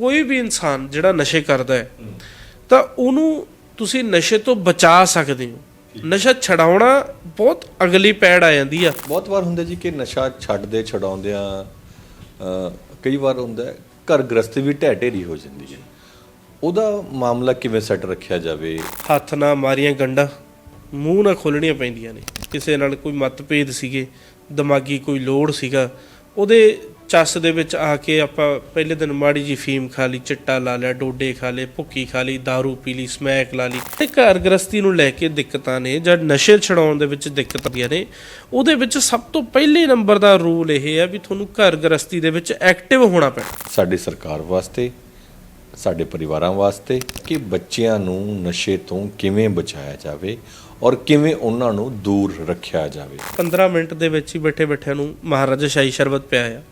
ਕੋਈ ਵੀ ਇਨਸਾਨ ਜਿਹੜਾ ਨਸ਼ੇ ਕਰਦਾ ਹੈ ਤਾਂ ਉਹਨੂੰ ਤੁਸੀਂ ਨਸ਼ੇ ਤੋਂ ਬਚਾ ਸਕਦੇ ਹੋ। ਨਸ਼ਾ ਛਡਾਉਣਾ ਬਹੁਤ ਅਗਲੀ ਪੈੜ ਆ ਜਾਂਦੀ ਆ। ਬਹੁਤ ਵਾਰ ਹੁੰਦਾ ਜੀ ਕਿ ਨਸ਼ਾ ਛੱਡਦੇ ਛਡਾਉਂਦਿਆਂ ਕਈ ਵਾਰ ਹੁੰਦਾ ਘਰ ਗ੍ਰਸਤੀ ਵੀ ਢਹਿ ਢੇਰੀ ਹੋ ਜਾਂਦੀ ਹੈ। ਉਹਦਾ ਮਾਮਲਾ ਕਿਵੇਂ ਸੈੱਟ ਰੱਖਿਆ ਜਾਵੇ? ਹੱਥ ਨਾਲ ਮਾਰੀਆਂ ਗੰਡਾ ਮੂੰਹ ਨਾਲ ਖੋਲਣੀਆਂ ਪੈਂਦੀਆਂ ਨੇ। ਕਿਸੇ ਨਾਲ ਕੋਈ ਮਤਭੇਦ ਸੀਗੇ ਦਿਮਾਗੀ ਕੋਈ ਲੋੜ ਸੀਗਾ ਉਹਦੇ ਚੱਸ ਦੇ ਵਿੱਚ ਆ ਕੇ ਆਪਾਂ ਪਹਿਲੇ ਦਿਨ ਮਾੜੀ ਜੀ ਫੀਮ ਖਾ ਲਈ ਚਿੱਟਾ ਲਾ ਲਿਆ ਡੋਡੇ ਖਾ ਲਏ ਭੁੱਕੀ ਖਾ ਲਈ दारू ਪੀ ਲਈ ਸਮੈਕ ਲਾ ਲਈ। ਤੇ ਘਰ ਗ੍ਰਸਤੀ ਨੂੰ ਲੈ ਕੇ ਦਿੱਕਤਾਂ ਨੇ ਜਾਂ ਨਸ਼ੇ ਛਡਾਉਣ ਦੇ ਵਿੱਚ ਦਿੱਕਤ ਆਉਂਦੀਆਂ ਨੇ ਉਹਦੇ ਵਿੱਚ ਸਭ ਤੋਂ ਪਹਿਲੇ ਨੰਬਰ ਦਾ ਰੂਲ ਇਹ ਹੈ ਵੀ ਤੁਹਾਨੂੰ ਘਰ ਗ੍ਰਸਤੀ ਦੇ ਵਿੱਚ ਐਕਟਿਵ ਹੋਣਾ ਪੈਣਾ। ਸਾਡੀ ਸਰਕਾਰ ਵਾਸਤੇ ਸਾਡੇ ਪਰਿਵਾਰਾਂ ਵਾਸਤੇ ਕਿ ਬੱਚਿਆਂ ਨੂੰ ਨਸ਼ੇ ਤੋਂ ਕਿਵੇਂ ਬਚਾਇਆ ਜਾਵੇ ਔਰ ਕਿਵੇਂ ਉਹਨਾਂ ਨੂੰ ਦੂਰ ਰੱਖਿਆ ਜਾਵੇ। 15 ਮਿੰਟ ਦੇ ਵਿੱਚ ਹੀ ਬੈਠੇ ਬੈਠਿਆਂ ਨੂੰ ਮਹਾਰਾਜਾ ਸ਼ਾਹੀ ਸ਼ਰਬਤ ਪਿਆ ਆ।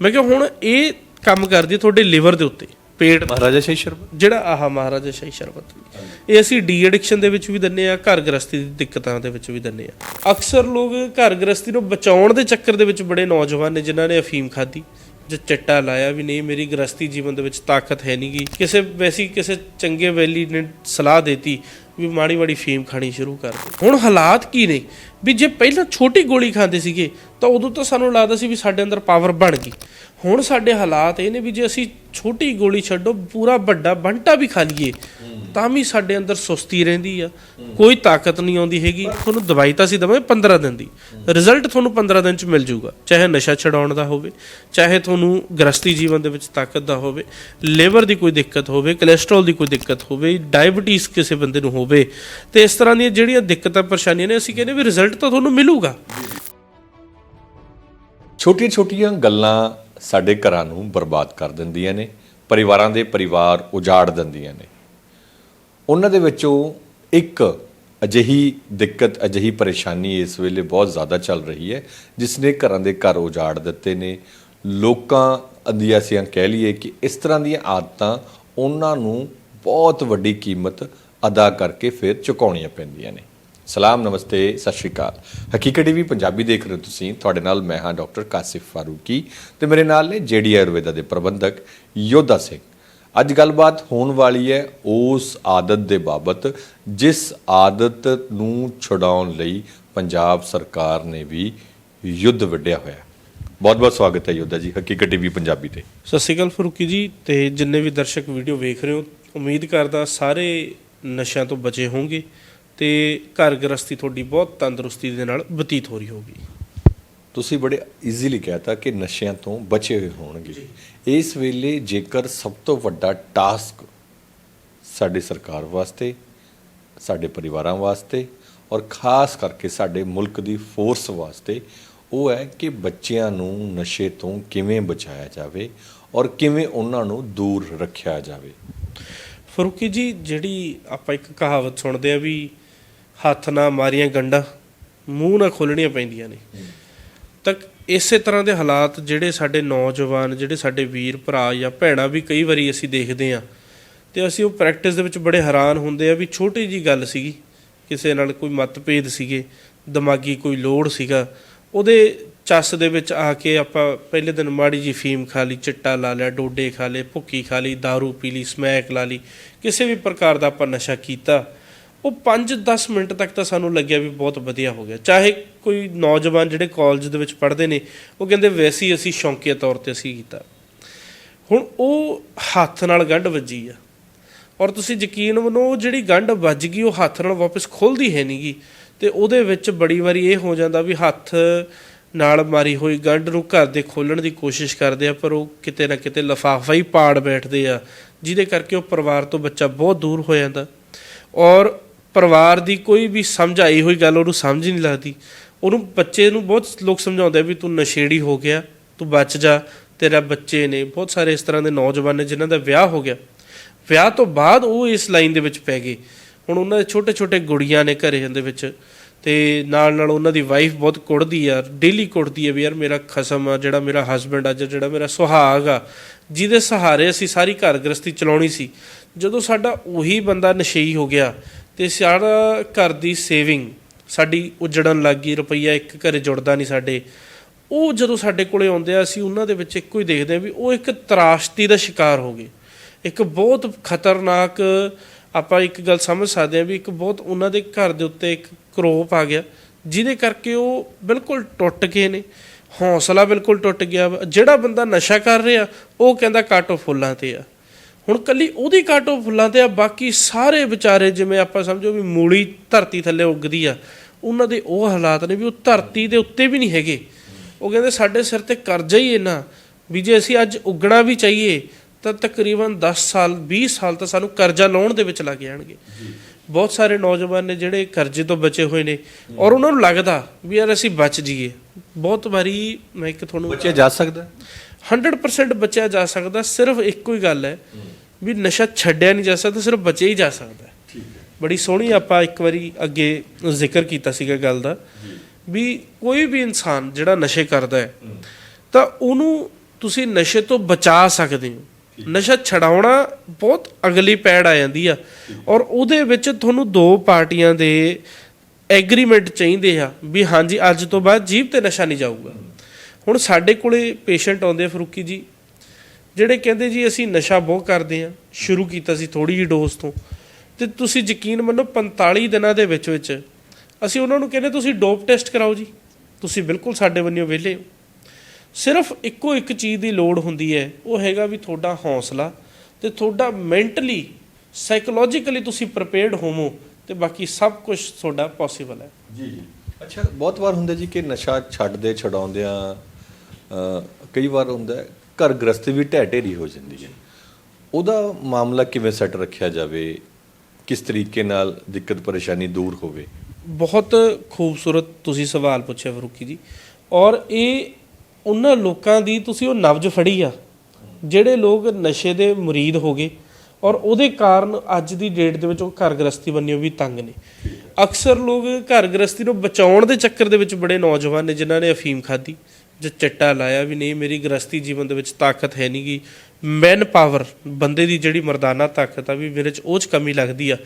ਮੈਂ ਕਿਹਾ ਹੁਣ ਇਹ ਕੰਮ ਕਰਦੀ ਹੈ ਤੁਹਾਡੇ ਲਿਵਰ ਦੇ ਉੱਤੇ ਪੇਟ ਮਹਾਰਾਜਾ ਸ਼ਾਹੀ ਸ਼ਰਬਤ ਜਿਹੜਾ ਆਹ ਮਹਾਰਾਜਾ ਸ਼ਾਹੀ ਸ਼ਰਬਤ ਇਹ ਅਸੀਂ ਡੀ ਐਡਿਕਸ਼ਨ ਦੇ ਵਿੱਚ ਵੀ ਦਿੰਨੇ ਆ ਘਰ ਗ੍ਰਸਤੀ ਦੀ ਦਿੱਕਤਾਂ ਦੇ ਵਿੱਚ ਵੀ ਦਿੰਨੇ ਆ ਅਕਸਰ ਲੋਕ ਘਰ ਗ੍ਰਸਤੀ ਨੂੰ ਬਚਾਉਣ ਦੇ ਚੱਕਰ ਦੇ ਵਿੱਚ ਬੜੇ ਨੌਜਵਾਨ ਨੇ ਜਿਨ੍ਹਾਂ ਨੇ ਅਫੀਮ ਖਾਧੀ। ਜਾਂ ਚਿੱਟਾ ਲਾਇਆ ਵੀ ਨਹੀਂ, ਮੇਰੀ ਗ੍ਰਸਤੀ ਜੀਵਨ ਦੇ ਵਿੱਚ ਤਾਕਤ ਹੈ ਨਹੀਂ ਨਹੀਂਗੀ ਕਿਸੇ ਵੈਸੀ ਕਿਸੇ ਚੰਗੇ ਵੈਲੀ ਨੇ ਸਲਾਹ ਦਿੱਤੀ ਵੀ ਮਾੜੀ ਮਾੜੀ ਫੀਮ ਖਾਣੀ ਸ਼ੁਰੂ ਕਰ ਦੇ। ਹੁਣ ਹਾਲਾਤ ਕੀ ਨੇ? ਵੀ ਜੇ ਪਹਿਲਾਂ ਛੋਟੀ ਗੋਲੀ ਖਾਂਦੇ ਸੀਗੇ, ਤਾਂ ਉਦੋਂ ਤਾਂ ਸਾਨੂੰ ਲੱਗਦਾ ਸੀ ਵੀ ਸਾਡੇ ਅੰਦਰ ਪਾਵਰ ਬਣ ਗਈ। ਹੁਣ ਸਾਡੇ ਹਾਲਾਤ ਇਹ ਨੇ ਵੀ ਜੇ ਅਸੀਂ ਛੋਟੀ ਗੋਲੀ ਛੱਡੋ, ਪੂਰਾ ਵੱਡਾ ਬੰਟਾ ਵੀ ਖਾ ਲਈਏ। ਤਾਂ ਵੀ ਸਾਡੇ ਅੰਦਰ ਸੁਸਤੀ ਰਹਿੰਦੀ ਆ। ਕੋਈ ਤਾਕਤ ਨਹੀਂ ਆਉਂਦੀ ਹੈਗੀ। ਤੁਹਾਨੂੰ ਦਵਾਈ ਤਾਂ ਅਸੀਂ ਦਵਾਂਗੇ 15 ਦਿਨ ਦੀ। ਰਿਜ਼ਲਟ ਤੁਹਾਨੂੰ 15 ਦਿਨ ਚ ਮਿਲ ਜਾਊਗਾ। ਚਾਹੇ ਨਸ਼ਾ ਛਡਾਉਣ ਦਾ ਹੋਵੇ, ਚਾਹੇ ਤੁਹਾਨੂੰ ਗ੍ਰਸਤੀ ਜੀਵਨ ਦੇ ਵਿੱਚ ਤਾਕਤ ਦਾ ਹੋਵੇ ਲਿਵਰ ਦੀ ਕੋਈ ਦਿੱਕਤ ਹੋਵੇ ਕੋਲੇਸਟ੍ਰੋਲ ਦੀ ਕੋਈ ਦਿੱਕਤ ਹੋਵੇ ਡਾਇਬੀਟੀਜ਼ ਕਿਸੇ ਬੰਦੇ ਨੂੰ ਹੋਵੇ, ਤੇ ਇਸ ਤਰ੍ਹਾਂ ਦੀਆਂ ਜਿਹੜੀਆਂ ਦਿੱਕਤਾਂ, ਪਰੇਸ਼ਾਨੀਆਂ ਨੇ, ਅਸੀਂ ਕਹਿੰਦੇ ਵੀ ਰਿਜ਼ਲਟ ਤਾਂ ਤੁਹਾਨੂੰ ਮਿਲੂਗਾ। ਛੋਟੀਆਂ ਛੋਟੀਆਂ ਗੱਲਾਂ ਸਾਡੇ ਘਰਾਂ ਨੂੰ ਬਰਬਾਦ ਕਰ ਦਿੰਦੀਆਂ ਨੇ, ਪਰਿਵਾਰਾਂ ਦੇ ਪਰਿਵਾਰ ਉਜਾੜ ਦਿੰਦੀਆਂ ਨੇ। ਉਹਨਾਂ ਦੇ ਵਿੱਚੋਂ ਇੱਕ ਅਜਿਹੀ ਦਿੱਕਤ, ਅਜਿਹੀ ਪਰੇਸ਼ਾਨੀ ਇਸ ਵੇਲੇ ਬਹੁਤ ਜ਼ਿਆਦਾ ਚੱਲ ਰਹੀ ਹੈ, ਜਿਸ ਨੇ ਘਰਾਂ ਦੇ ਘਰ ਉਜਾੜ ਦਿੱਤੇ ਨੇ। ਲੋਕਾਂ ਦੀ ਅਸੀਂ ਕਹਿ ਲਈਏ ਕਿ ਇਸ ਤਰ੍ਹਾਂ ਦੀਆਂ ਆਦਤਾਂ ਉਹਨਾਂ ਨੂੰ ਬਹੁਤ ਵੱਡੀ ਕੀਮਤ ਅਦਾ ਕਰਕੇ ਫਿਰ ਚੁਕਾਉਣੀਆਂ ਪੈਂਦੀਆਂ ਨੇ। ਸਲਾਮ, ਨਮਸਤੇ, ਸਤਿ ਸ਼੍ਰੀ ਅਕਾਲ। ਹਕੀਕਤ ਟੀਵੀ ਪੰਜਾਬੀ ਦੇਖ ਰਹੇ ਹੋ ਤੁਸੀਂ। ਤੁਹਾਡੇ ਨਾਲ ਮੈਂ ਹਾਂ ਡਾਕਟਰ ਕਾਸਿਫ ਫਾਰੂਕੀ ਤੇ ਮੇਰੇ ਨਾਲ ਨੇ ਜੇਡੀ ਆਯੁਰਵੇਦਾ ਦੇ ਪ੍ਰਬੰਧਕ ਯੋਧਾ ਸਿੰਘ। ਅੱਜ ਗੱਲਬਾਤ ਹੋਣ ਵਾਲੀ ਹੈ ਉਸ ਆਦਤ ਦੇ ਬਾਬਤ, ਜਿਸ ਆਦਤ ਨੂੰ ਛੁਡਾਉਣ ਲਈ ਪੰਜਾਬ ਸਰਕਾਰ ਨੇ ਵੀ ਯੁੱਧ ਵਿੱਢਿਆ ਹੋਇਆ ਬਹੁਤ ਬਹੁਤ ਸਵਾਗਤ ਹੈ ਯੋਧਾ ਜੀ, ਹਕੀਕਤ ਟੀਵੀ ਪੰਜਾਬੀ ਤੇ। ਸਤਿ ਸ਼੍ਰੀ ਅਕਾਲ ਫਰੂਕੀ ਜੀ, ਤੇ ਜਿੰਨੇ ਵੀ ਦਰਸ਼ਕ ਵੀਡੀਓ ਵੇਖ ਰਹੇ ਹੋ, ਉਮੀਦ ਕਰਦਾ ਸਾਰੇ ਨਸ਼ਿਆਂ ਤੋਂ ਬਚੇ ਹੋਣਗੇ ਤੇ ਘਰ ਗ੍ਰਸਤੀ ਤੁਹਾਡੀ ਬਹੁਤ ਤੰਦਰੁਸਤੀ ਦੇ ਨਾਲ ਬਤੀਤ ਹੋ ਰਹੀ ਹੋਗੀ ਤੁਸੀਂ ਬੜੇ ਈਜ਼ੀਲੀ ਕਹਿਤਾ ਕਿ ਨਸ਼ਿਆਂ ਤੋਂ ਬਚੇ ਹੋਏ ਹੋਣਗੇ। ਇਸ ਵੇਲੇ ਜੇਕਰ ਸਭ ਤੋਂ ਵੱਡਾ ਟਾਸਕ ਸਾਡੀ ਸਰਕਾਰ ਵਾਸਤੇ ਸਾਡੇ ਪਰਿਵਾਰਾਂ ਵਾਸਤੇ ਔਰ ਖਾਸ ਕਰਕੇ ਸਾਡੇ ਮੁਲਕ ਦੀ ਫੋਰਸ ਵਾਸਤੇ ਉਹ ਹੈ ਕਿ ਬੱਚਿਆਂ ਨੂੰ ਨਸ਼ੇ ਤੋਂ ਕਿਵੇਂ ਬਚਾਇਆ ਜਾਵੇ ਔਰ ਕਿਵੇਂ ਉਹਨਾਂ ਨੂੰ ਦੂਰ ਰੱਖਿਆ ਜਾਵੇ। ਫਰੂਕੀ ਜੀ ਜਿਹੜੀ ਆਪਾਂ ਇੱਕ ਕਹਾਵਤ ਸੁਣਦੇ ਆ ਵੀ ਹੱਥ ਨਾਲ ਮਾਰੀਆਂ ਗੰਡਾ ਮੂੰਹ ਨਾਲ ਖੋਲਣੀਆਂ ਪੈਂਦੀਆਂ ਨੇ। ਤੱਕ ਇਸੇ ਤਰ੍ਹਾਂ ਦੇ ਹਾਲਾਤ ਜਿਹੜੇ ਸਾਡੇ ਨੌਜਵਾਨ, ਜਿਹੜੇ ਸਾਡੇ ਵੀਰ, ਭਰਾ ਜਾਂ ਭੈਣਾਂ ਵੀ ਕਈ ਵਾਰੀ ਅਸੀਂ ਦੇਖਦੇ ਆ ਤੇ ਅਸੀਂ ਉਹ ਪ੍ਰੈਕਟਿਸ ਦੇ ਵਿੱਚ ਬੜੇ ਹੈਰਾਨ ਹੁੰਦੇ ਆ ਵੀ ਛੋਟੀ ਜੀ ਗੱਲ ਸੀਗੀ, ਕਿਸੇ ਨਾਲ ਕੋਈ ਮਤਭੇਦ ਸੀਗੇ, ਦਿਮਾਗੀ ਕੋਈ ਲੋੜ ਸੀਗਾ। ਉਹਦੇ ਚੱਸ ਦੇ ਵਿੱਚ ਆ ਕੇ ਆਪਾਂ ਪਹਿਲੇ ਦਿਨ ਮਾੜੀ ਜੀ ਫੀਮ ਖਾ ਲਈ, ਚਿੱਟਾ ਲਾ ਲਿਆ, ਡੋਡੇ ਖਾ ਲਏ, ਭੁੱਕੀ ਖਾ ਲਈ दारू ਪੀ ਲਈ, ਸਮੈਕ ਲਾ ਲਈ, ਕਿਸੇ ਵੀ ਪ੍ਰਕਾਰ ਦਾ ਆਪਾਂ ਨਸ਼ਾ ਕੀਤਾ। ਉਹ 5-10 ਮਿੰਟ ਤੱਕ ਤਾਂ ਸਾਨੂੰ ਲੱਗਿਆ ਵੀ ਬਹੁਤ ਵਧੀਆ ਹੋ ਗਿਆ। ਚਾਹੇ ਕੋਈ ਨੌਜਵਾਨ ਜਿਹੜੇ ਕਾਲਜ ਦੇ ਵਿੱਚ ਪੜ੍ਹਦੇ ਨੇ, ਉਹ ਕਹਿੰਦੇ ਵੈਸੇ ਅਸੀਂ ਸ਼ੌਂਕੀਆ ਤੌਰ ਤੇ ਅਸੀਂ ਕੀਤਾ। ਹੁਣ ਉਹ ਹੱਥ ਨਾਲ ਗੰਢ ਵੱਜੀ ਆ। ਔਰ ਤੁਸੀਂ ਯਕੀਨ ਮੰਨੋ ਜਿਹੜੀ ਗੰਢ ਵੱਜ ਗਈ, ਉਹ ਹੱਥ ਨਾਲ ਵਾਪਸ ਖੁੱਲਦੀ ਹੈ ਨਹੀਂਗੀ ਤੇ ਉਹਦੇ ਵਿੱਚ ਬੜੀ ਵਾਰੀ ਇਹ ਹੋ ਜਾਂਦਾ ਵੀ ਹੱਥ ਨਾਲ ਮਾਰੀ ਹੋਈ ਗੰਢ ਨੂੰ ਘਰ ਦੇ ਖੋਲਣ ਦੀ ਕੋਸ਼ਿਸ਼ ਕਰਦੇ ਆ, ਪਰ ਉਹ ਕਿਤੇ ਨਾ ਕਿਤੇ ਲਫਾਫਾ ਹੀ ਪਾੜ ਬੈਠਦੇ ਆ, ਜਿਹਦੇ ਕਰਕੇ ਉਹ ਪਰਿਵਾਰ ਤੋਂ ਬੱਚਾ ਬਹੁਤ ਦੂਰ ਹੋ ਜਾਂਦਾ। ਔਰ ਪਰਿਵਾਰ ਦੀ ਕੋਈ ਵੀ ਸਮਝਾਈ ਹੋਈ ਗੱਲ ਉਹਨੂੰ ਸਮਝ ਹੀ ਨਹੀਂ ਲੱਗਦੀ। ਉਹਨੂੰ ਬੱਚੇ ਨੂੰ ਬਹੁਤ ਲੋਕ ਸਮਝਾਉਂਦੇ ਆ ਵੀ ਤੂੰ ਨਸ਼ੇੜੀ ਹੋ ਗਿਆ, ਤੂੰ ਬਚ ਜਾ, ਤੇਰਾ ਬੱਚੇ ਨੇ, ਬਹੁਤ ਸਾਰੇ ਇਸ ਤਰ੍ਹਾਂ ਦੇ ਨੌਜਵਾਨ ਨੇ ਜਿਨ੍ਹਾਂ ਦਾ ਵਿਆਹ ਹੋ ਗਿਆ। ਵਿਆਹ ਤੋਂ ਬਾਅਦ ਉਹ ਇਸ ਲਾਈਨ ਦੇ ਵਿੱਚ ਪੈ ਗਏ। ਹੁਣ ਉਹਨਾਂ ਦੇ ਛੋਟੇ ਛੋਟੇ ਗੁੜੀਆਂ ਨੇ ਘਰੇ ਦੇ ਵਿੱਚ ਤੇ ਨਾਲ ਨਾਲ ਉਹਨਾਂ ਦੀ ਵਾਈਫ ਬਹੁਤ ਕੁੜਦੀ ਆ ਡੇਲੀ ਕੁੜਦੀ ਆ ਵੀ ਯਾਰ ਮੇਰਾ ਖਸਮ ਆ, ਜਿਹੜਾ ਮੇਰਾ ਹਸਬੰਡ ਆ ਜਾਂ ਜਿਹੜਾ ਮੇਰਾ ਸੁਹਾਗ ਆ, ਜਿਹਦੇ ਸਹਾਰੇ ਅਸੀਂ ਸਾਰੀ ਘਰ ਗ੍ਰਸਤੀ ਚਲਾਉਣੀ ਸੀ। ਜਦੋਂ ਸਾਡਾ ਉਹੀ ਬੰਦਾ ਨਸ਼ੇਈ ਹੋ ਗਿਆ ਤੇ ਸਾਰਾ ਘਰ ਦੀ ਸੇਵਿੰਗ ਸਾਡੀ ਉਜੜਨ ਲੱਗ ਗਈ, ਰੁਪਈਆ ਇੱਕ ਘਰੇ ਜੁੜਦਾ ਨਹੀਂ ਸਾਡੇ। ਉਹ ਜਦੋਂ ਸਾਡੇ ਕੋਲੇ ਆਉਂਦੇ ਆ, ਅਸੀਂ ਉਹਨਾਂ ਦੇ ਵਿੱਚ ਇੱਕੋ ਹੀ ਦੇਖਦੇ ਆ ਵੀ ਉਹ ਇੱਕ ਤਰਾਸ਼ਤੀ ਦਾ ਸ਼ਿਕਾਰ ਹੋ ਗਏ। ਇੱਕ ਬਹੁਤ ਖਤਰਨਾਕ, ਆਪਾਂ ਇੱਕ ਗੱਲ ਸਮਝ ਸਕਦੇ ਹਾਂ ਵੀ ਇੱਕ ਬਹੁਤ ਉਹਨਾਂ ਦੇ ਘਰ ਦੇ ਉੱਤੇ ਇੱਕ ਕਰੋਪ ਆ ਗਿਆ, ਜਿਹਦੇ ਕਰਕੇ ਉਹ ਬਿਲਕੁਲ ਟੁੱਟ ਗਏ ਨੇ। ਹੌਸਲਾ ਬਿਲਕੁਲ ਟੁੱਟ ਗਿਆ। ਵਾ। ਜਿਹੜਾ ਬੰਦਾ ਨਸ਼ਾ ਕਰ ਰਿਹਾ, ਉਹ ਕਹਿੰਦਾ ਕਾਟੋ ਫੁੱਲਾਂ ਤੇ ਆ। ਹੁਣ ਕੱਲੀ ਉਹਦੀ ਕਾਟੋ ਫੁੱਲਾਂ ਤੇ ਆ ਬਾਕੀ ਸਾਰੇ ਵਿਚਾਰੇ ਜਿਵੇਂ ਆਪਾਂ ਸਮਝੋ ਵੀ ਮੂਲੀ ਧਰਤੀ ਥੱਲੇ ਉੱਗਦੀ ਆ ਉਹਨਾਂ ਦੇ ਉਹ ਹਾਲਾਤ ਨੇ ਵੀ ਉਹ ਧਰਤੀ ਦੇ ਉੱਤੇ ਵੀ ਨਹੀਂ ਹੈਗੇ। ਉਹ ਕਹਿੰਦੇ ਸਾਡੇ ਸਿਰ ਤੇ ਕਰਜ਼ਾ ਹੀ ਇੰਨਾ ਵੀ ਜੇ ਅਸੀਂ ਅੱਜ ਉੱਗਣਾ ਵੀ ਚਾਹੀਏ ਤਾਂ ਤਕਰੀਬਨ 10 ਸਾਲ 20 ਸਾਲ ਤਾਂ ਸਾਨੂੰ ਕਰਜ਼ਾ ਲਾਉਣ ਦੇ ਵਿੱਚ ਲੱਗ ਜਾਣਗੇ। ਬਹੁਤ ਸਾਰੇ ਨੌਜਵਾਨ ਨੇ ਜਿਹੜੇ ਕਰਜ਼ੇ ਤੋਂ ਬਚੇ ਹੋਏ ਨੇ ਔਰ ਉਹਨਾਂ ਨੂੰ ਲੱਗਦਾ ਵੀ ਯਾਰ ਅਸੀਂ ਬਚ ਜਾਈਏ। ਬਹੁਤ ਵਾਰੀ ਮੈਂ ਇੱਕ ਤੁਹਾਨੂੰ ਬੱਚੇ ਜਾ ਸਕਦਾ। 100% ਬਚਿਆ ਜਾ ਸਕਦਾ ਸਿਰਫ ਇੱਕੋ ਹੀ ਗੱਲ ਹੈ ਵੀ ਨਸ਼ਾ ਛੱਡਿਆ ਨਹੀਂ ਜਾ ਸਕਦਾ ਸਿਰਫ ਬਚਿਆ ਹੀ ਜਾ ਸਕਦਾ ਬੜੀ ਸੋਹਣੀ ਆਪਾਂ ਇੱਕ ਵਾਰੀ ਅੱਗੇ ਜ਼ਿਕਰ ਕੀਤਾ ਸੀਗਾ ਗੱਲ ਦਾ ਵੀ ਕੋਈ ਵੀ ਇਨਸਾਨ ਜਿਹੜਾ ਨਸ਼ੇ ਕਰਦਾ ਹੈ ਤਾਂ ਉਹਨੂੰ ਤੁਸੀਂ ਨਸ਼ੇ ਤੋਂ ਬਚਾ ਸਕਦੇ ਹੋ। ਨਸ਼ਾ ਛਡਾਉਣਾ ਬਹੁਤ ਅਗਲੀ ਪੈੜ ਆ ਜਾਂਦੀ ਆ। ਔਰ ਉਹਦੇ ਵਿੱਚ ਤੁਹਾਨੂੰ ਦੋ ਪਾਰਟੀਆਂ ਦੇ ਐਗਰੀਮੈਂਟ ਚਾਹੀਦੇ ਆ ਵੀ ਹਾਂਜੀ ਅੱਜ ਤੋਂ ਬਾਅਦ ਜੀਭ ਤੇ ਨਸ਼ਾ ਨਹੀਂ ਜਾਊਗਾ। ਹੁਣ ਸਾਡੇ ਕੋਲੇ ਪੇਸ਼ੈਂਟ ਆਉਂਦੇ ਫਰੂਕੀ ਜੀ ਜਿਹੜੇ ਕਹਿੰਦੇ ਜੀ ਅਸੀਂ ਨਸ਼ਾ ਬਹੁਤ ਕਰਦੇ ਆ ਸ਼ੁਰੂ ਕੀਤਾ ਸੀ ਥੋੜੀ ਜਿਹੀ ਡੋਜ਼ ਤੋਂ, ਤੇ ਤੁਸੀਂ ਯਕੀਨ ਮੰਨੋ 45 ਦਿਨਾਂ ਦੇ ਵਿੱਚ ਵਿੱਚ ਅਸੀਂ ਉਹਨਾਂ ਨੂੰ ਕਹਿੰਦੇ ਤੁਸੀਂ ਡੋਪ ਟੈਸਟ ਕਰਾਓ ਜੀ, ਤੁਸੀਂ ਬਿਲਕੁਲ ਸਾਡੇ ਵੱਲੋਂ ਵਿਹਲੇ ਹੋ। ਸਿਰਫ ਇੱਕੋ ਇੱਕ ਚੀਜ਼ ਦੀ ਲੋੜ ਹੁੰਦੀ ਹੈ, ਉਹ ਹੈਗਾ ਵੀ ਤੁਹਾਡਾ ਹੌਸਲਾ ਤੇ ਤੁਹਾਡਾ ਮੈਂਟਲੀ ਸਾਈਕੋਲੋਜੀਕਲੀ ਤੁਸੀਂ ਪ੍ਰਪੇਅਰਡ ਹੋਵੋ ਤੇ ਬਾਕੀ ਸਭ ਕੁਝ ਤੁਹਾਡਾ ਪੋਸੀਬਲ ਹੈ। ਜੀ ਜੀ। ਅੱਛਾ, ਬਹੁਤ ਵਾਰ ਹੁੰਦਾ ਜੀ ਕਿ ਨਸ਼ਾ ਛੱਡਦੇ ਛਡਾਉਂਦਿਆਂ ਕਈ ਵਾਰ ਹੁੰਦਾ ਘਰ ਗ੍ਰਸਤੀ ਵੀ ਢਹਿ ਢੇਰੀ ਹੋ ਜਾਂਦੀ ਹੈ। ਉਹਦਾ ਮਾਮਲਾ ਕਿਵੇਂ ਸੈੱਟ ਰੱਖਿਆ ਜਾਵੇ? ਕਿਸ ਤਰੀਕੇ ਨਾਲ ਦਿੱਕਤ ਪਰੇਸ਼ਾਨੀ ਦੂਰ ਹੋਵੇ? ਬਹੁਤ ਖੂਬਸੂਰਤ ਤੁਸੀਂ ਸਵਾਲ ਪੁੱਛਿਆ ਫਰੂਕੀ ਜੀ। ਔਰ ਇਹ ਉਹਨਾਂ ਲੋਕਾਂ ਦੀ ਤੁਸੀਂ ਉਹ ਨਬਜ ਫੜੀ ਆ, ਜਿਹੜੇ ਲੋਕ ਨਸ਼ੇ ਦੇ ਮੁਰੀਦ ਹੋ ਗਏ। ਔਰ ਉਹਦੇ ਕਾਰਨ ਅੱਜ ਦੀ ਡੇਟ ਦੇ ਵਿੱਚ ਉਹ ਘਰ ਗ੍ਰਸਤੀ ਬੰਨਿਓ ਵੀ ਤੰਗ ਨੇ। ਅਕਸਰ ਲੋਕ ਘਰ ਗ੍ਰਸਤੀ ਨੂੰ ਬਚਾਉਣ ਦੇ ਚੱਕਰ ਦੇ ਵਿੱਚ ਬੜੇ ਨੌਜਵਾਨ ਨੇ ਜਿਨ੍ਹਾਂ ਨੇ ਅਫੀਮ ਖਾਧੀ। ਜੇ ਚਿੱਟਾ ਲਾਇਆ ਵੀ ਨਹੀਂ, ਮੇਰੀ ਗ੍ਰਸਤੀ ਜੀਵਨ ਦੇ ਵਿੱਚ ਤਾਕਤ ਹੈ ਨਹੀਂਗੀ ਮੈਨ ਪਾਵਰ ਬੰਦੇ ਦੀ ਜਿਹੜੀ ਮਰਦਾਨਾ ਤਾਕਤ ਆ ਵੀ ਮੇਰੇ 'ਚ ਉਹ 'ਚ ਕਮੀ ਲੱਗਦੀ ਆ।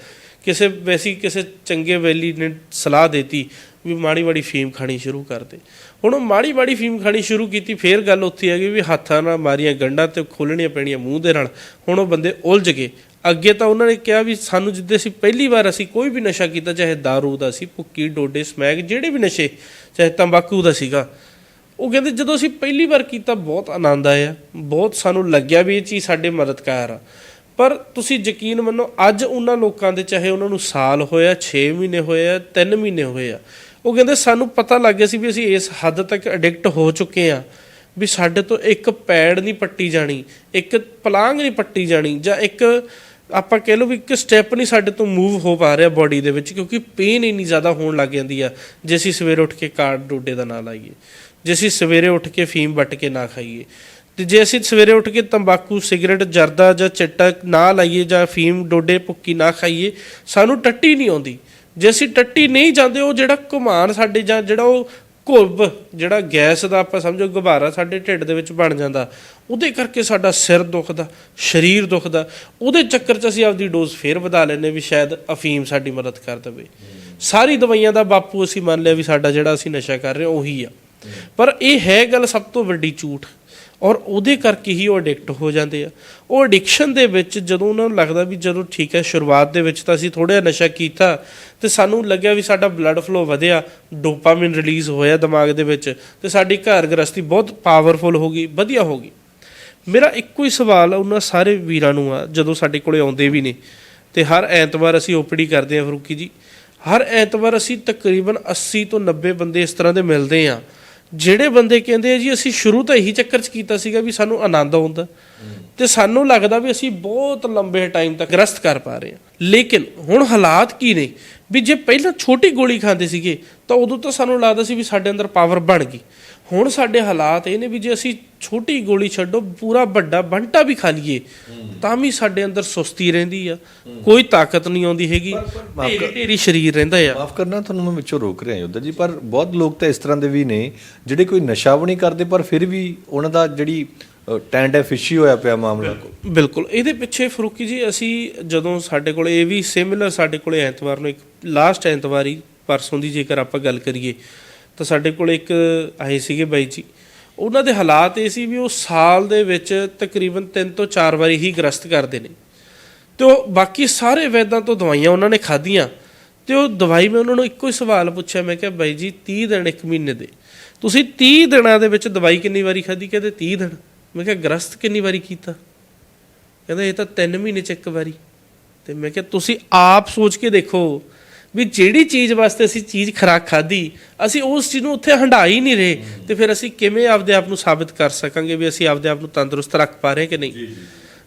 ਕਿਸੇ ਵੈਸੀ ਕਿਸੇ ਚੰਗੇ ਵੈਲੀ ਨੇ ਸਲਾਹ ਦਿੱਤੀ ਵੀ ਮਾੜੀ ਮਾੜੀ ਫੀਮ ਖਾਣੀ ਸ਼ੁਰੂ ਕਰ ਦੇ। ਹੁਣ ਉਹ ਮਾੜੀ ਮਾੜੀ ਫੀਮ ਖਾਣੀ ਸ਼ੁਰੂ ਕੀਤੀ, ਫੇਰ ਗੱਲ ਉੱਥੇ ਆ ਗਈ ਵੀ ਹੱਥਾਂ ਨਾਲ ਮਾਰੀਆਂ ਗੰਢਾਂ ਤੇ ਖੋਲਣੀਆਂ ਪੈਣੀਆਂ ਮੂੰਹ ਦੇ ਨਾਲ। ਹੁਣ ਉਹ ਬੰਦੇ ਉਲਝ ਗਏ। ਅੱਗੇ ਤਾਂ ਉਹਨਾਂ ਨੇ ਕਿਹਾ ਵੀ ਸਾਨੂੰ ਜਿੱਦੇ ਅਸੀਂ ਪਹਿਲੀ ਵਾਰ ਅਸੀਂ ਕੋਈ ਵੀ ਨਸ਼ਾ ਕੀਤਾ, ਚਾਹੇ दारू ਦਾ ਸੀ, ਭੁੱਕੀ, ਡੋਡੇ, ਸਮੈਕ, ਜਿਹੜੇ ਵੀ ਨਸ਼ੇ, ਚਾਹੇ ਤੰਬਾਕੂ ਦਾ ਸੀਗਾ ਉਹ ਕਹਿੰਦੇ ਜਦੋਂ ਅਸੀਂ ਪਹਿਲੀ ਵਾਰ ਕੀਤਾ, ਬਹੁਤ ਆਨੰਦ ਆਇਆ। ਬਹੁਤ ਸਾਨੂੰ ਲੱਗਿਆ ਵੀ ਇਹ ਚੀਜ਼ ਸਾਡੇ ਮਦਦਗਾਰ ਆ। ਪਰ ਤੁਸੀਂ ਯਕੀਨ ਮੰਨੋ, ਅੱਜ ਉਹਨਾਂ ਲੋਕਾਂ ਦੇ, ਚਾਹੇ ਉਹਨਾਂ ਨੂੰ ਸਾਲ ਹੋਇਆ 6 ਮਹੀਨੇ ਹੋਏ ਆ 3 ਮਹੀਨੇ ਹੋਏ ਆ, ਉਹ ਕਹਿੰਦੇ ਸਾਨੂੰ ਪਤਾ ਲੱਗ ਗਿਆ ਸੀ ਵੀ ਅਸੀਂ ਇਸ ਹੱਦ ਤੱਕ ਐਡਿਕਟ ਹੋ ਚੁੱਕੇ ਆ ਵੀ ਸਾਡੇ ਤੋਂ ਇੱਕ ਪੈੜ ਨਹੀਂ ਪੱਟੀ ਜਾਣੀ, ਇੱਕ ਪਲਾਂਗ ਨਹੀਂ ਪੱਟੀ ਜਾਣੀ, ਜਾਂ ਇੱਕ ਆਪਾਂ ਕਹਿ ਲਓ ਵੀ ਇੱਕ ਸਟੈਪ ਨਹੀਂ ਸਾਡੇ ਤੋਂ ਮੂਵ ਹੋ ਪਾ ਰਿਹਾ ਬਾਡੀ ਦੇ ਵਿੱਚ, ਕਿਉਂਕਿ ਪੇਨ ਇੰਨੀ ਜ਼ਿਆਦਾ ਹੋਣ ਲੱਗ ਜਾਂਦੀ ਆ, ਜੇ ਅਸੀਂ ਸਵੇਰੇ ਉੱਠ ਕੇ ਕਾਰਡ ਡੋਡੇ ਦਾ ਨਾਂ ਲਾਈਏ। ਜੇ ਅਸੀਂ ਸਵੇਰੇ ਉੱਠ ਕੇ ਫੀਮ ਵੱਟ ਕੇ ਨਾ ਖਾਈਏ। ਤੇ ਜੇ ਅਸੀਂ ਸਵੇਰੇ ਉੱਠ ਕੇ ਤੰਬਾਕੂ, ਸਿਗਰਟ, ਜਰਦਾ ਜਾਂ ਚਿੱਟਾ ਨਾ ਲਾਈਏ ਜਾਂ ਫੀਮ, ਡੋਡੇ, ਭੁੱਕੀ ਨਾ ਖਾਈਏ, ਸਾਨੂੰ ਟੱਟੀ ਨਹੀਂ ਆਉਂਦੀ। ਜੇ ਅਸੀਂ ਟੱਟੀ ਨਹੀਂ ਜਾਂਦੇ, ਉਹ ਜਿਹੜਾ ਘੁਮਾਨ ਸਾਡੇ ਜਾਂ ਜਿਹੜਾ ਉਹ ਘੁੱਬ ਜਿਹੜਾ ਗੈਸ ਦਾ ਆਪਾਂ ਸਮਝੋ ਗੁਬਾਰਾ ਸਾਡੇ ਢਿੱਡ ਦੇ ਵਿੱਚ ਬਣ ਜਾਂਦਾ, ਉਹਦੇ ਕਰਕੇ ਸਾਡਾ ਸਿਰ ਦੁਖਦਾ, ਸਰੀਰ ਦੁਖਦਾ। ਉਹਦੇ ਚੱਕਰ 'ਚ ਅਸੀਂ ਆਪਦੀ ਡੋਜ਼ ਫੇਰ ਵਧਾ ਲੈਨੇ ਵੀ ਸ਼ਾਇਦ ਅਫੀਮ ਸਾਡੀ ਮਦਦ ਕਰ ਦੇਵੇ। ਸਾਰੀ ਦਵਾਈਆਂ ਦਾ ਬਾਪੂ ਅਸੀਂ ਮੰਨ ਲਿਆ ਵੀ ਸਾਡਾ ਜਿਹੜਾ ਅਸੀਂ ਨਸ਼ਾ ਕਰ ਰਹੇ ਹਾਂ, ਉਹੀ ਆ। ਪਰ ਇਹ ਹੈ ਗੱਲ ਸਭ ਤੋਂ ਵੱਡੀ ਝੂਠ। ਔਰ ਉਹਦੇ ਕਰਕੇ ਹੀ ਉਹ ਐਡਿਕਟ ਹੋ ਜਾਂਦੇ ਆ। ਉਹ ਐਡਿਕਸ਼ਨ ਦੇ ਵਿੱਚ ਜਦੋਂ ਉਹਨਾਂ ਨੂੰ ਲੱਗਦਾ ਵੀ ਜਦੋਂ ਠੀਕ ਹੈ, ਸ਼ੁਰੂਆਤ ਦੇ ਵਿੱਚ ਤਾਂ ਅਸੀਂ ਥੋੜਾ ਜਿਹਾ ਨਸ਼ਾ ਕੀਤਾ ਤੇ ਸਾਨੂੰ ਲੱਗਿਆ ਵੀ ਸਾਡਾ ਬਲੱਡ ਫਲੋ ਵਧਿਆ ਡੋਪਾਮਾਈਨ ਰਿਲੀਜ਼ ਹੋਇਆ ਦਿਮਾਗ ਦੇ ਵਿੱਚ ਤੇ ਸਾਡੀ ਘਰ ਗ੍ਰਸਤੀ ਬਹੁਤ ਪਾਵਰਫੁਲ ਹੋ ਗਈ, ਵਧੀਆ ਹੋ ਗਈ। ਮੇਰਾ ਇੱਕੋ ਹੀ ਸਵਾਲ ਉਹਨਾਂ ਸਾਰੇ ਵੀਰਾਂ ਨੂੰ ਆ, ਜਦੋਂ ਸਾਡੇ ਕੋਲੇ ਆਉਂਦੇ ਵੀ ਨੇ ਤੇ ਹਰ ਐਤਵਾਰ ਅਸੀਂ ਓਪੀਡੀ ਕਰਦੇ ਆ ਫਰੂਕੀ ਜੀ। ਹਰ ਐਤਵਾਰ ਅਸੀਂ ਤਕਰੀਬਨ 80 ਤੋਂ 90 ਬੰਦੇ ਇਸ ਤਰ੍ਹਾਂ ਦੇ ਮਿਲਦੇ ਆ। ਜਿਹੜੇ ਬੰਦੇ ਕਹਿੰਦੇ ਆ ਜੀ, ਅਸੀਂ ਸ਼ੁਰੂ ਤਾਂ ਇਹੀ ਚੱਕਰ 'ਚ ਕੀਤਾ ਸੀਗਾ ਵੀ ਸਾਨੂੰ ਆਨੰਦ ਆਉਂਦਾ। ਤੇ ਸਾਨੂੰ ਲੱਗਦਾ ਵੀ ਅਸੀਂ ਬਹੁਤ ਲੰਬੇ ਟਾਈਮ ਤੱਕ ਗ੍ਰਸਤ ਕਰ ਪਾ ਰਹੇ ਹਾਂ। ਲੇਕਿਨ ਹੁਣ ਹਾਲਾਤ ਕੀ ਨੇ? ਵੀ ਜੇ ਪਹਿਲਾਂ ਛੋਟੀ ਗੋਲੀ ਖਾਂਦੇ ਸੀਗੇ, ਤਾਂ ਉਦੋਂ ਤਾਂ ਸਾਨੂੰ ਲੱਗਦਾ ਸੀ ਵੀ ਸਾਡੇ ਅੰਦਰ ਪਾਵਰ ਬਣ ਗਈ। ਹੁਣ ਸਾਡੇ ਹਾਲਾਤ ਇਹ ਨੇ ਵੀ ਜੇ ਅਸੀਂ ਛੋਟੀ ਗੋਲੀ ਛੱਡੋ ਪੂਰਾ ਵੱਡਾ ਬੰਟਾ ਵੀ ਖਾ ਲਈਏ ਤਾਂ ਵੀ ਸਾਡੇ ਅੰਦਰ ਸੁਸਤੀ ਰਹਿੰਦੀ ਆ। ਕੋਈ ਤਾਕਤ ਨਹੀਂ ਆਉਂਦੀ ਹੈਗੀ ਢੇਰੀ ਢੇਰੀ ਸਰੀਰ ਰਹਿੰਦਾ ਆ। ਮਾਫ ਕਰਨਾ ਤੁਹਾਨੂੰ ਮੈਂ ਵਿੱਚੋਂ ਰੋਕ ਰਿਹਾ ਯੋਧਾ ਜੀ ਪਰ ਬਹੁਤ ਲੋਕ ਤਾਂ ਇਸ ਤਰ੍ਹਾਂ ਦੇ ਵੀ ਨੇ ਜਿਹੜੇ ਕੋਈ ਨਸ਼ਾ ਵੀ ਨਹੀਂ ਕਰਦੇ ਪਰ ਫਿਰ ਵੀ ਉਹਨਾਂ ਦਾ ਜਿਹੜੀ ਟੈਂਡ ਹੈ ਫਿਸ਼ੀ ਹੋਇਆ ਪਿਆ ਮਾਮਲਾ ਬਿਲਕੁਲ। ਇਹਦੇ ਪਿੱਛੇ ਫਰੂਕੀ ਜੀ ਅਸੀਂ ਜਦੋਂ ਸਾਡੇ ਕੋਲੇ ਇਹ ਵੀ ਸਿਮਿਲਰ ਸਾਡੇ ਕੋਲੇ ਐਤਵਾਰ ਨੂੰ ਇੱਕ ਲਾਸਟ ਐਤਵਾਰੀ ਪਰਸੋਂ ਦੀ ਜੇਕਰ ਆਪਾਂ ਗੱਲ ਕਰੀਏ ਤਾਂ ਸਾਡੇ ਕੋਲ ਇੱਕ ਆਏ ਸੀਗੇ ਬਾਈ ਜੀ। ਉਹਨਾਂ ਦੇ ਹਾਲਾਤ ਇਹ ਸੀ ਵੀ ਉਹ ਸਾਲ ਦੇ ਵਿੱਚ ਤਕਰੀਬਨ 3 ਤੋਂ 4 ਵਾਰੀ ਹੀ ਗ੍ਰਸਤ ਕਰਦੇ ਨੇ। ਤੇ ਉਹ ਬਾਕੀ ਸਾਰੇ ਵੈਦਾਂ ਤੋਂ ਦਵਾਈਆਂ ਉਹਨਾਂ ਨੇ ਖਾਧੀਆਂ। ਤੇ ਉਹ ਦਵਾਈ ਮੈਂ ਉਹਨਾਂ ਨੂੰ ਇੱਕੋ ਹੀ ਸਵਾਲ ਪੁੱਛਿਆ, ਮੈਂ ਕਿਹਾ ਬਾਈ ਜੀ 30 ਦਿਨ ਇੱਕ ਮਹੀਨੇ ਦੇ। ਤੁਸੀਂ 30 ਦਿਨਾਂ ਦੇ ਵਿੱਚ ਦਵਾਈ ਕਿੰਨੀ ਵਾਰੀ ਖਾਧੀ? ਕਹਿੰਦੇ 30 ਦਿਨ। ਮੈਂ ਕਿਹਾ ਗ੍ਰਸਤ ਕਿੰਨੀ ਵਾਰੀ ਕੀਤਾ? ਕਹਿੰਦਾ ਇਹ ਤਾਂ 3 ਮਹੀਨੇ ਚ ਇੱਕ ਵਾਰੀ। ਤੇ ਮੈਂ ਕਿਹਾ ਤੁਸੀਂ ਆਪ ਸੋਚ ਕੇ ਦੇਖੋ ਵੀ ਜਿਹੜੀ ਚੀਜ਼ ਵਾਸਤੇ ਅਸੀਂ ਚੀਜ਼ ਖਰਾਕ ਖਾਧੀ ਅਸੀਂ ਉਸ ਚੀਜ਼ ਨੂੰ ਉੱਥੇ ਹੰਢਾ ਹੀ ਨਹੀਂ ਰਹੇ ਤੇ ਫਿਰ ਅਸੀਂ ਕਿਵੇਂ ਆਪਦੇ ਆਪ ਨੂੰ ਸਾਬਿਤ ਕਰ ਸਕਾਂਗੇ ਵੀ ਅਸੀਂ ਆਪਦੇ ਆਪ ਨੂੰ ਤੰਦਰੁਸਤ ਰੱਖ ਪਾ ਰਹੇ ਕਿ ਨਹੀਂ?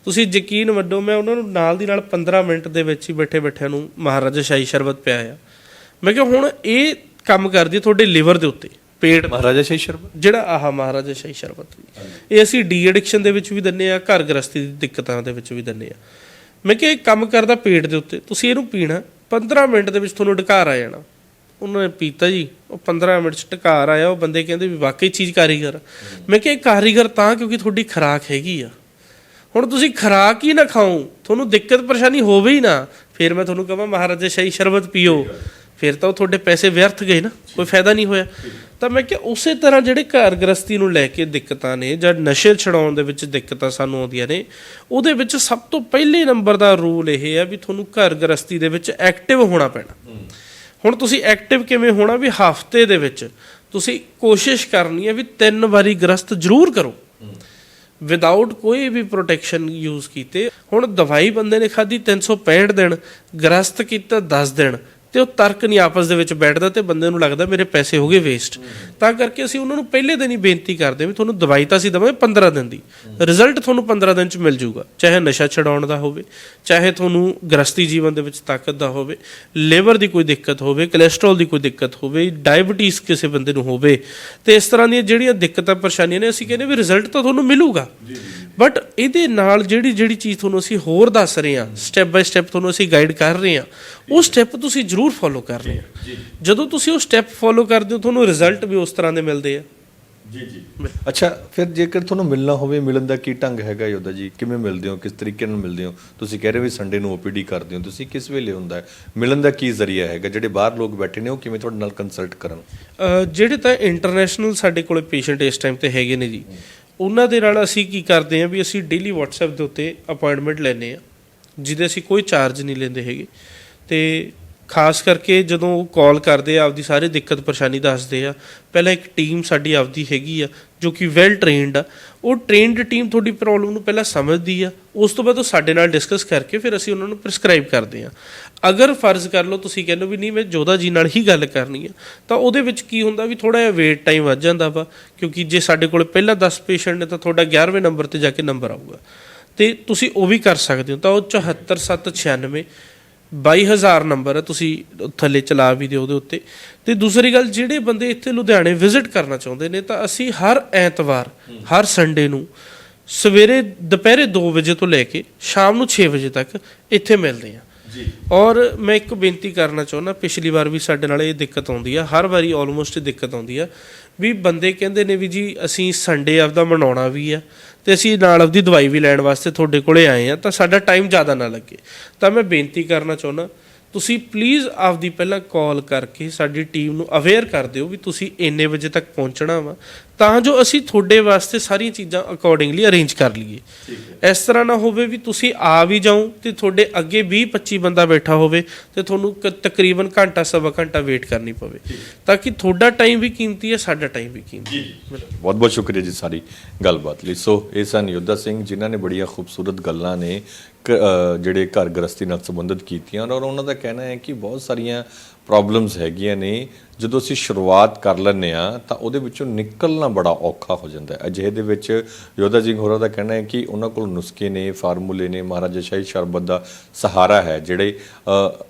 ਤੁਸੀਂ ਯਕੀਨ ਮੰਨੋ ਮੈਂ ਉਹਨਾਂ ਨੂੰ ਨਾਲ ਦੀ ਨਾਲ 15 ਮਿੰਟ ਦੇ ਵਿੱਚ ਹੀ ਬੈਠੇ ਬੈਠਿਆਂ ਨੂੰ ਮਹਾਰਾਜਾ ਸ਼ਾਹੀ ਸ਼ਰਬਤ ਪਿਆਇਆ ਮੈਂ ਕਿਹਾ ਹੁਣ ਇਹ ਕੰਮ ਕਰਦੀ ਤੁਹਾਡੇ ਲਿਵਰ ਦੇ ਉੱਤੇ ਪੇਟ ਮਹਾਰਾਜਾ ਸ਼ਾਹੀ ਸ਼ਰਬਤ? ਜਿਹੜਾ ਆਹ ਮਹਾਰਾਜਾ ਸ਼ਾਹੀ ਸ਼ਰਬਤ ਇਹ ਅਸੀਂ ਡੀ ਐਡਿਕਸ਼ਨ ਦੇ ਵਿੱਚ ਵੀ ਦਿੰਨੇ ਆ ਘਰ ਗ੍ਰਸਤੀ ਦੀ ਦਿੱਕਤਾਂ ਦੇ ਵਿੱਚ ਵੀ ਦਿੰਨੇ ਆ। ਮੈਂ ਕਿਹਾ ਇਹ ਕੰਮ ਕਰਦਾ ਪੇਟ ਦੇ ਉੱਤੇ ਤੁਸੀਂ ਇਹਨੂੰ ਪੀਣਾ। 15 ਮਿੰਟ ਦੇ ਵਿੱਚ ਤੁਹਾਨੂੰ ਢਕਾਰ ਆ ਜਾਣਾ। ਉਹਨਾਂ ਨੇ ਪੀਤਾ ਜੀ, ਉਹ 15 ਮਿੰਟ ਚ ਢਕਾਰ ਆਇਆ, ਉਹ ਬੰਦੇ ਕਹਿੰਦੇ ਵੀ ਵਾਕਈ ਚੀਜ਼ ਕਾਰੀਗਰ ਮੈਂ ਕਿਹਾ ਕਾਰੀਗਰ ਤਾਂ ਕਿਉਂਕਿ ਤੁਹਾਡੀ ਖਰਾਕ ਹੈਗੀ ਆ। ਹੁਣ ਤੁਸੀਂ ਖਰਾਕ ਹੀ ਨਾ ਖਾਓ, ਤੁਹਾਨੂੰ ਦਿੱਕਤ ਪਰੇਸ਼ਾਨੀ ਹੋਵੇ ਹੀ ਨਾ, ਫਿਰ ਮੈਂ ਤੁਹਾਨੂੰ ਕਹਾਂ ਮਹਾਰਾਜਾ ਸ਼ਾਹੀ ਸ਼ਰਬਤ ਪੀਓ। ਫਿਰ ਤਾਂ ਉਹ ਤੁਹਾਡੇ ਪੈਸੇ ਵਿਅਰਥ ਗਏ ਨਾ, ਕੋਈ ਫਾਇਦਾ ਨਹੀਂ ਹੋਇਆ। ਤਾਂ ਮੈਂ ਕਿਹਾ ਉਸੇ ਤਰ੍ਹਾਂ ਜਿਹੜੇ ਘਰ ਗ੍ਰਸਤੀ ਨੂੰ ਲੈ ਕੇ ਦਿੱਕਤਾਂ ਨੇ ਜਾਂ ਨਸ਼ੇ ਛਡਾਉਣ ਦੇ ਵਿੱਚ ਦਿੱਕਤਾਂ ਸਾਨੂੰ ਆਉਂਦੀਆਂ ਨੇ, ਉਹਦੇ ਵਿੱਚ ਸਭ ਤੋਂ ਪਹਿਲੇ ਨੰਬਰ ਦਾ ਰੂਲ ਇਹ ਹੈ ਵੀ ਤੁਹਾਨੂੰ ਘਰ ਗ੍ਰਸਤੀ ਦੇ ਵਿੱਚ ਐਕਟਿਵ ਹੋਣਾ ਪੈਣਾ। ਹੁਣ ਤੁਸੀਂ ਐਕਟਿਵ ਕਿਵੇਂ ਹੋਣਾ ਵੀ ਹਫ਼ਤੇ ਦੇ ਵਿੱਚ ਤੁਸੀਂ ਕੋਸ਼ਿਸ਼ ਕਰਨੀ ਹੈ ਵੀ ਤਿੰਨ ਵਾਰੀ ਗ੍ਰਸਤ ਜ਼ਰੂਰ ਕਰੋ। ਵਿਦਆਊਟ ਕੋਈ ਵੀ ਪ੍ਰੋਟੈਕਸ਼ਨ ਯੂਜ਼ ਕੀਤੇ, ਹੁਣ ਦਵਾਈ ਬੰਦੇ ਨੇ ਖਾਧੀ 365 ਦਿਨ, ਗ੍ਰਸਤ ਕੀਤਾ 10 ਦਿਨ ਤੇ ਉਹ ਤਰਕ ਨਹੀਂ ਆਪਸ ਦੇ ਵਿੱਚ ਬੈਠਦਾ ਤੇ ਬੰਦੇ ਨੂੰ ਲੱਗਦਾ ਮੇਰੇ ਪੈਸੇ ਹੋ ਗਏ ਵੇਸਟ ਤਾਂ ਕਰਕੇ ਅਸੀਂ ਉਹਨਾਂ ਨੂੰ ਪਹਿਲੇ ਦਿਨ ਹੀ ਬੇਨਤੀ ਕਰਦੇ ਹਾਂ ਵੀ ਤੁਹਾਨੂੰ ਦਵਾਈ ਤਾਂ ਅਸੀਂ ਦਵਾਂਗੇ 15 ਦਿਨ ਦੀ। ਰਿਜ਼ਲਟ ਤੁਹਾਨੂੰ 15 ਦਿਨ ਚ ਮਿਲ ਜਾਊਗਾ। ਚਾਹੇ ਨਸ਼ਾ ਛਡਾਉਣ ਦਾ ਹੋਵੇ, ਚਾਹੇ ਤੁਹਾਨੂੰ ਗ੍ਰਸਤੀ ਜੀਵਨ ਦੇ ਵਿੱਚ ਤਾਕਤ ਦਾ ਹੋਵੇ ਲਿਵਰ ਦੀ ਕੋਈ ਦਿੱਕਤ ਹੋਵੇ ਕੋਲੇਸਟ੍ਰੋਲ ਦੀ ਕੋਈ ਦਿੱਕਤ ਹੋਵੇ ਡਾਇਬੀਟੀਜ਼ ਕਿਸੇ ਬੰਦੇ ਨੂੰ ਹੋਵੇ। ਤੇ ਇਸ ਤਰ੍ਹਾਂ ਦੀਆਂ ਜਿਹੜੀਆਂ ਦਿੱਕਤਾਂ ਪਰੇਸ਼ਾਨੀਆਂ ਨੇ, ਅਸੀਂ ਕਹਿੰਦੇ ਵੀ ਰਿਜ਼ਲਟ ਤਾਂ ਤੁਹਾਨੂੰ ਮਿਲੂਗਾ। ਬਟ ਇਹਦੇ ਨਾਲ ਜਿਹੜੀ ਜਿਹੜੀ ਚੀਜ਼ ਤੁਹਾਨੂੰ ਅਸੀਂ ਹੋਰ ਦੱਸ ਰਹੇ ਹਾਂ ਸਟੈਪ ਬਾਈ ਸਟੈਪ ਤੁਹਾਨੂੰ ਅਸੀਂ ਗਾਈਡ ਕਰ ਰਹੇ ਹਾਂ ਉਹ ਸਟੈਪ ਤੁਸੀਂ ਜ਼ਰੂਰ ਫੋਲੋ ਕਰਨੇ ਆ ਜਦੋਂ ਤੁਸੀਂ ਉਹ ਸਟੈਪ ਫੋਲੋ ਕਰਦੇ ਹੋ ਤੁਹਾਨੂੰ ਰਿਜ਼ਲਟ ਵੀ ਉਸ ਤਰ੍ਹਾਂ ਦੇ ਮਿਲਦੇ ਆ। ਜੀ ਜੀ। ਅੱਛਾ ਫਿਰ ਜੇਕਰ ਤੁਹਾਨੂੰ ਮਿਲਣਾ ਹੋਵੇ ਮਿਲਣ ਦਾ ਕੀ ਢੰਗ ਹੈਗਾ ਯੋਦਾ ਜੀ? ਕਿਵੇਂ ਮਿਲਦੇ ਹੋ? ਕਿਸ ਤਰੀਕੇ ਨਾਲ ਮਿਲਦੇ ਹੋ? ਤੁਸੀਂ ਕਹਿ ਰਹੇ ਹੋ ਵੀ ਸੰਡੇ ਨੂੰ ਓਪੀਡੀ ਕਰਦੇ ਹੋ। ਤੁਸੀਂ ਕਿਸ ਵੇਲੇ ਹੁੰਦਾ ਹੈ? ਮਿਲਣ ਦਾ ਕੀ ਜ਼ਰੀਆ ਹੈਗਾ? ਜਿਹੜੇ ਬਾਹਰ ਲੋਕ ਬੈਠੇ ਨੇ ਉਹ ਕਿਵੇਂ ਤੁਹਾਡੇ ਨਾਲ ਕੰਸਲਟ ਕਰਨ? ਜਿਹੜੇ ਤਾਂ ਇੰਟਰਨੈਸ਼ਨਲ ਸਾਡੇ ਕੋਲੇ ਪੇਸ਼ੈਂਟ ਇਸ ਟਾਈਮ ਤੇ ਹੈਗੇ ਨੇ ਜੀ। ਉਹਨਾਂ ਦੇ ਨਾਲ ਅਸੀਂ ਕੀ ਕਰਦੇ ਹਾਂ ਵੀ ਅਸੀਂ ਡੇਲੀ WhatsApp ਦੇ ਉੱਤੇ ਅਪਾਇੰਟਮੈਂਟ ਲੈਨੇ ਆ ਜਿਹਦੇ ਅਸੀਂ ਕੋਈ ਚਾਰਜ ਨਹੀਂ ਲੈਂਦੇ ਹੈਗੇ। ਤੇ ਖਾਸ ਕਰਕੇ ਜਦੋਂ ਉਹ ਕਾਲ ਕਰਦੇ ਆ, ਆਪਦੀ ਸਾਰੇ ਦਿੱਕਤ ਪਰੇਸ਼ਾਨੀ ਦੱਸਦੇ ਆ। ਪਹਿਲਾਂ ਇੱਕ ਟੀਮ ਸਾਡੀ ਆਪਦੀ ਹੈਗੀ ਆ, ਜੋ ਕਿ ਵੈਲ ਟ੍ਰੇਨਡ ਆ। ਉਹ ਟ੍ਰੇਨਡ ਟੀਮ ਤੁਹਾਡੀ ਪ੍ਰੋਬਲਮ ਨੂੰ ਪਹਿਲਾਂ ਸਮਝਦੀ ਆ, ਉਸ ਤੋਂ ਬਾਅਦ ਉਹ ਸਾਡੇ ਨਾਲ ਡਿਸਕਸ ਕਰਕੇ ਫਿਰ ਅਸੀਂ ਉਹਨਾਂ ਨੂੰ ਪ੍ਰਿਸਕ੍ਰਾਈਬ ਕਰਦੇ ਆ। ਅਗਰ ਫਰਜ਼ ਕਰ ਲਓ, ਤੁਸੀਂ ਕਹਿੰਦੇ ਹੋ ਵੀ ਨਹੀਂ, ਮੈਂ ਜੋਦਾ ਜੀ ਨਾਲ ਹੀ ਗੱਲ ਕਰਨੀ ਆ, ਤਾਂ ਉਹਦੇ ਵਿੱਚ ਕੀ ਹੁੰਦਾ ਵੀ ਥੋੜਾ ਜਿਹਾ ਵੇਟ ਟਾਈਮ ਵੱਧ ਜਾਂਦਾ ਵਾ, ਕਿਉਂਕਿ ਜੇ ਸਾਡੇ ਕੋਲ ਪਹਿਲਾਂ 10 ਪੇਸ਼ੈਂਟ ਨੇ ਤਾਂ ਤੁਹਾਡਾ 11ਵੇਂ ਨੰਬਰ ਤੇ ਜਾ ਕੇ ਨੰਬਰ ਆਊਗਾ। ਤੇ ਤੁਸੀਂ ਉਹ ਵੀ ਕਰ ਸਕਦੇ ਹੋ, ਤਾਂ ਉਹ 74796 22000 ਨੰਬਰ ਹੈ ਤੁਸੀਂ ਥੱਲੇ ਚਲਾ ਵੀ ਦਿਓ ਉਹਦੇ ਉੱਤੇ। ਤੇ ਦੂਸਰੀ ਗੱਲ ਜਿਹੜੇ ਬੰਦੇ ਇੱਥੇ ਲੁਧਿਆਣੇ ਵਿਜ਼ਿਟ ਕਰਨਾ ਚਾਹੁੰਦੇ ਨੇ ਤਾਂ ਅਸੀਂ ਹਰ ਐਤਵਾਰ ਹਰ ਸੰਡੇ ਨੂੰ ਸਵੇਰੇ ਦੁਪਹਿਰੇ 2 ਵਜੇ ਤੋਂ ਲੈ ਕੇ ਸ਼ਾਮ ਨੂੰ 6 ਵਜੇ ਤੱਕ ਇੱਥੇ ਮਿਲਦੇ ਹਾਂ। ਜੀ। ਔਰ ਮੈਂ ਇੱਕ ਬੇਨਤੀ ਕਰਨਾ ਚਾਹੁੰਦਾ ਪਿਛਲੀ ਵਾਰ ਵੀ ਸਾਡੇ ਨਾਲ ਇਹ ਦਿੱਕਤ ਆਉਂਦੀ ਆ ਹਰ ਵਾਰੀ ਆਲਮੋਸਟ ਦਿੱਕਤ ਆਉਂਦੀ ਆ ਵੀ ਬੰਦੇ ਕਹਿੰਦੇ ਨੇ ਵੀ ਜੀ ਅਸੀਂ ਸੰਡੇ ਆਪਦਾ ਮਨਾਉਣਾ ਵੀ ਆ ਤੇ ਅਸੀਂ ਨਾਲ ਆਪਦੀ ਦਵਾਈ ਵੀ ਲੈਣ ਵਾਸਤੇ ਤੁਹਾਡੇ ਕੋਲੇ ਆਏ ਆ ਤਾਂ ਸਾਡਾ ਟਾਈਮ ਜ਼ਿਆਦਾ ਨਾ ਲੱਗੇ। ਤਾਂ ਮੈਂ ਬੇਨਤੀ ਕਰਨਾ ਚਾਹੁੰਦਾ ਤੁਸੀਂ ਪਲੀਜ਼ ਆਪਦੀ ਪਹਿਲਾਂ ਕਾਲ ਕਰਕੇ ਸਾਡੀ ਟੀਮ ਨੂੰ ਅਵੇਅਰ ਕਰ ਦਿਓ ਵੀ ਤੁਸੀਂ ਇੰਨੇ ਵਜੇ ਤੱਕ ਪਹੁੰਚਣਾ ਵਾ ਤਾਂ ਜੋ ਅਸੀਂ ਤੁਹਾਡੇ ਵਾਸਤੇ ਸਾਰੀਆਂ ਚੀਜ਼ਾਂ ਅਕੋਰਡਿੰਗਲੀ ਅਰੇਂਜ ਕਰ ਲਈਏ। ਇਸ ਤਰ੍ਹਾਂ ਨਾ ਹੋਵੇ ਵੀ ਤੁਸੀਂ ਆ ਵੀ ਜਾਓ ਤੇ ਤੁਹਾਡੇ ਅੱਗੇ 20 25 ਬੰਦਾ ਬੈਠਾ ਹੋਵੇ ਤੇ ਤੁਹਾਨੂੰ ਤਕਰੀਬਨ ਘੰਟਾ ਸਵਾ ਘੰਟਾ ਵੇਟ ਕਰਨੀ ਪਵੇ। ਤਾਂ ਕਿ ਤੁਹਾਡਾ ਟਾਈਮ ਵੀ ਕੀਮਤੀ ਹੈ ਸਾਡਾ ਟਾਈਮ ਵੀ ਕੀਮਤੀ ਹੈ। ਬਹੁਤ ਬਹੁਤ ਸ਼ੁਕਰੀਆ ਜੀ ਸਾਰੀ ਗੱਲਬਾਤ ਲਈ। ਸੋ ਇਹ ਸਨ ਯੋਧਾ ਸਿੰਘ ਜਿਨ੍ਹਾਂ ਨੇ ਬੜੀਆਂ ਖੂਬਸੂਰਤ ਗੱਲਾਂ ਨੇ ਜਿਹੜੇ ਘਰ ਗ੍ਰਸਤੀ ਨਾਲ ਸੰਬੰਧਿਤ ਕੀਤੀਆਂ ਔਰ ਉਹਨਾਂ ਦਾ ਕਹਿਣਾ ਹੈ ਕਿ ਬਹੁਤ ਸਾਰੀਆਂ ਪ੍ਰੋਬਲਮਸ ਹੈਗੀਆਂ ਨੇ। ਜਦੋਂ ਅਸੀਂ ਸ਼ੁਰੂਆਤ ਕਰ ਲੈਂਦੇ ਆ ਤਾਂ ਉਹਦੇ ਵਿੱਚੋਂ ਨਿਕਲਣਾ ਬੜਾ ਔਖਾ ਹੋ ਜਾਂਦਾ ਹੈ। ਅਜਿਹੇ ਦੇ ਵਿੱਚ ਯੋਧਾ ਸਿੰਘ ਹੋਰਾਂ ਦਾ ਕਹਿਣਾ ਹੈ ਕਿ ਉਹਨਾਂ ਕੋਲ ਨੁਸਖੇ ਨੇ, ਫਾਰਮੂਲੇ ਨੇ, ਮਹਾਰਾਜਾ ਸ਼ਾਹੀ ਸ਼ਰਬਤ ਦਾ ਸਹਾਰਾ ਹੈ, ਜਿਹੜੇ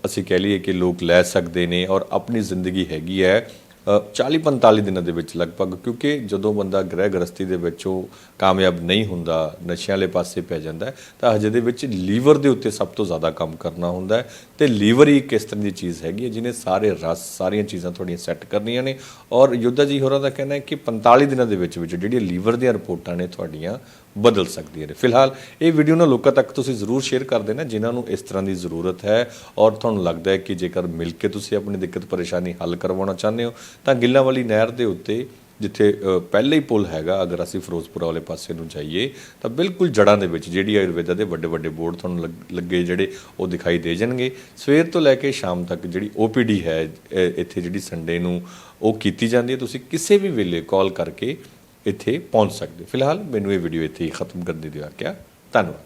ਅਸੀਂ ਕਹਿ ਲਈਏ ਕਿ ਲੋਕ ਲੈ ਸਕਦੇ ਨੇ ਔਰ ਆਪਣੀ ਜ਼ਿੰਦਗੀ ਹੈਗੀ ਹੈ। 40-45 ਦਿਨਾਂ ਦੇ ਵਿੱਚ ਲਗਭਗ, ਕਿਉਂਕਿ ਜਦੋਂ ਬੰਦਾ ਗ੍ਰਹਿ ਗ੍ਰਸਤੀ ਦੇ ਵਿੱਚ ਉਹ ਕਾਮਯਾਬ ਨਹੀਂ ਹੁੰਦਾ, ਨਸ਼ਿਆਂ ਵਾਲੇ ਪਾਸੇ ਪੈ ਜਾਂਦਾ ਤਾਂ ਹਜੇ ਦੇ ਵਿੱਚ ਲੀਵਰ ਦੇ ਉੱਤੇ ਸਭ ਤੋਂ ਜ਼ਿਆਦਾ ਕੰਮ ਕਰਨਾ ਹੁੰਦਾ ਹੈ। ਤੇ ਲੀਵਰ ਹੀ ਇੱਕ ਇਸ ਤਰ੍ਹਾਂ ਦੀ ਚੀਜ਼ ਹੈਗੀ ਹੈ ਜਿਹਨੇ ਸਾਰੇ ਰਸ, ਸਾਰੀਆਂ ਚੀਜ਼ਾਂ ਤੁਹਾਡੀਆਂ ਸੈੱਟ ਕਰਨੀਆਂ ਨੇ। ਔਰ ਯੋਧਾ ਜੀ ਹੋਰਾਂ ਦਾ ਕਹਿਣਾ ਹੈ ਕਿ 45 ਦਿਨਾਂ ਦੇ ਵਿੱਚ ਵਿੱਚ ਜਿਹੜੀਆਂ ਲੀਵਰ ਦੀਆਂ ਰਿਪੋਰਟਾਂ ਨੇ ਤੁਹਾਡੀਆਂ ਬਦਲ ਸਕਦੀ ਹੈ। ਫਿਲਹਾਲ ਇਹ ਵੀਡੀਓ ਨਾ ਲੋਕਾਂ ਤੱਕ ਤੁਸੀਂ ਜ਼ਰੂਰ ਸ਼ੇਅਰ ਕਰ ਦੇਣਾ ਜਿਨ੍ਹਾਂ ਨੂੰ ਇਸ ਤਰ੍ਹਾਂ ਦੀ ਜ਼ਰੂਰਤ ਹੈ ਔਰ ਤੁਹਾਨੂੰ ਲੱਗਦਾ ਹੈ ਕਿ ਜੇਕਰ ਮਿਲ ਕੇ ਤੁਸੀਂ ਆਪਣੀ ਦਿੱਕਤ ਪਰੇਸ਼ਾਨੀ ਹੱਲ ਕਰਵਾਉਣਾ ਚਾਹੁੰਦੇ ਹੋ ਤਾਂ ਗਿੱਲਾਂ ਵਾਲੀ ਨਹਿਰ ਦੇ ਉੱਤੇ ਜਿੱਥੇ ਅ, ਪਹਿਲੇ ਹੀ ਪੁਲ ਹੈਗਾ ਅਗਰ ਅਸੀਂ ਫਿਰੋਜ਼ਪੁਰ ਵਾਲੇ ਪਾਸੇ ਨੂੰ ਜਾਈਏ ਤਾਂ ਬਿਲਕੁਲ ਜੜਾਂ ਦੇ ਵਿੱਚ ਜਿਹੜੀ ਆਯੁਰਵੇਦਾ ਦੇ ਵੱਡੇ ਵੱਡੇ ਬੋਰਡ ਤੁਹਾਨੂੰ ਲੱਗ- ਲੱਗੇ ਜਿਹੜੇ ਉਹ ਦਿਖਾਈ ਦੇ ਜਾਣਗੇ। ਸਵੇਰ ਤੋਂ ਲੈ ਕੇ ਸ਼ਾਮ ਤੱਕ ਜਿਹੜੀ ਓਪੀਡੀ ਹੈ ਇੱਥੇ ਜਿਹੜੀ ਸੰਡੇ ਨੂੰ ਉਹ ਕੀਤੀ ਜਾਂਦੀ ਹੈ। ਤੁਸੀਂ ਕਿਸੇ ਵੀ ਵੇਲੇ ਕਾਲ ਕਰਕੇ ਇੱਥੇ ਪਹੁੰਚ ਸਕਦੇ ਫਿਲਹਾਲ ਮੈਨੂੰ ਇਹ ਵੀਡੀਓ ਇੱਥੇ ਹੀ ਖਤਮ ਕਰਨ ਦੀ ਦਿਆ ਕਿਆ ਧੰਨਵਾਦ।